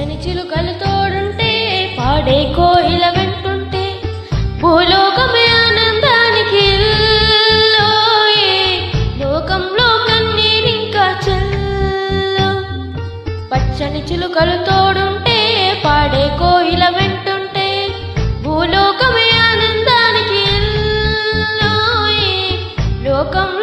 పచ్చని చిలుకలు తోడుంటే పాడే కోయిల వెంటుంటే భూలోకమే ఆనందానికి లోకంలో కన్నీరింకా చెల్లు. పచ్చని చిలుకలు తోడుంటే పాడే కోయిల వెంటుంటే భూలోకమే ఆనందానికి లోకంలో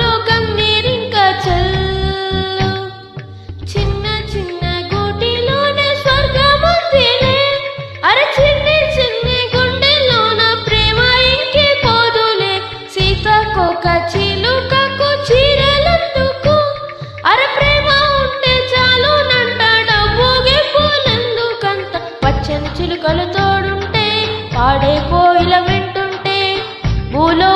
పాడే కోయిల వింటుంటే భూలో